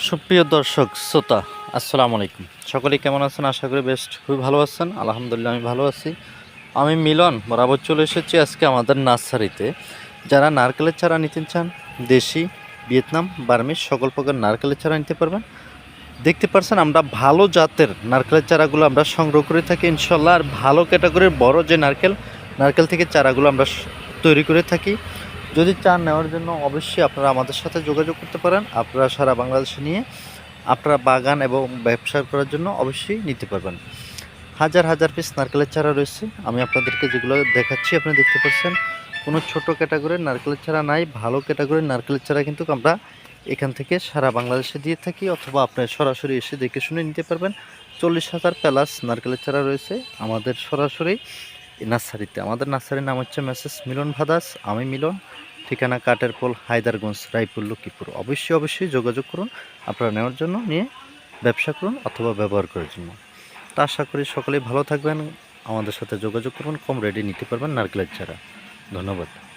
সুপ্রিয় দর্শক, শ্রোতা, আসসালামু আলাইকুম। সকলে কেমন আছেন? আশা করি বেস্ট খুবই ভালো আছেন। আলহামদুলিল্লাহ, আমি ভালো আছি। আমি মিলন, বরাবর চলে এসেছি আজকে আমাদের নার্সারিতে। যারা নারকেলের চারা নিতে চান, দেশি, ভিয়েতনাম বার্মিস সকল প্রকার নারকেলের চারা নিতে পারবেন। দেখতে পাচ্ছেন আমরা ভালো জাতের নারকেলের চারাগুলো আমরা সংগ্রহ করে থাকি ইনশাল্লাহ আর ভালো ক্যাটাগরির বড় যে নারকেল নারকেল থেকে চারাগুলো আমরা তৈরি করে থাকি। যদি চান নেওয়ার জন্য অবশ্যই আপনারা আমাদের সাথে যোগাযোগ করতে পারেন। আপনারা সারা বাংলাদেশে নিয়ে আপনারা বাগান এবং ব্যবসা করার জন্য অবশ্যই নিতে পারবেন। হাজার হাজার পিস নারকেলের চারা রয়েছে। আমি আপনাদেরকে যেগুলো দেখাচ্ছি, আপনি দেখতে পাচ্ছেন, কোনো ছোট ক্যাটাগরির নারকেলের চারা নাই। ভালো ক্যাটাগরির নারকেলের চারা কিন্তু আমরা এখান থেকে সারা বাংলাদেশে দিয়ে থাকি অথবা আপনি সরাসরি এসে দেখে শুনে নিতে পারবেন। চল্লিশ হাজার প্লাস নারকেলের চারা রয়েছে। আমাদের সরাসরি নার্সারিতে। আমাদের নার্সারির নাম হচ্ছে মেসেস মিলন ভাদাস আমি মিলন, ঠিকানা কাটের পোল, হায়দারগঞ্জ, রায়পুর, লক্ষ্মীপুর। অবশ্যই অবশ্যই যোগাযোগ করুন, আপনারা নেওয়ার জন্য নিয়ে ব্যবসা করুন অথবা ব্যবহার করার জন্য। তা আশা করি সকলেই ভালো থাকবেন, আমাদের সাথে যোগাযোগ করুন, কম রেডি নিতে পারবেন নারকেলের চারা। ধন্যবাদ।